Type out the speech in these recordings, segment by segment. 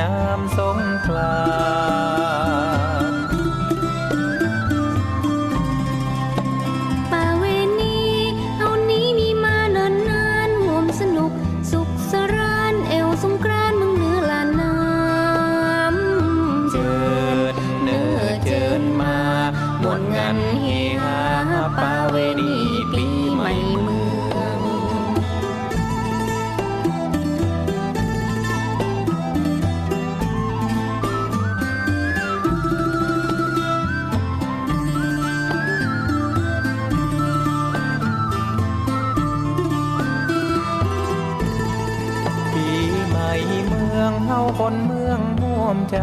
น้ำสงกรานป่าเวณีเอานี้มีมาเนิ่นนานห่วมสนุก สุขสรานเอวสงกรานมึงเหนือลานน้ำเจิดเนื้อเจิญมามวนงานเฮฮาป่าเวณีปีใหม่เมือง องเฮาคนเมืองม่วมใจ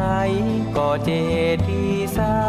ก่อเจดีสา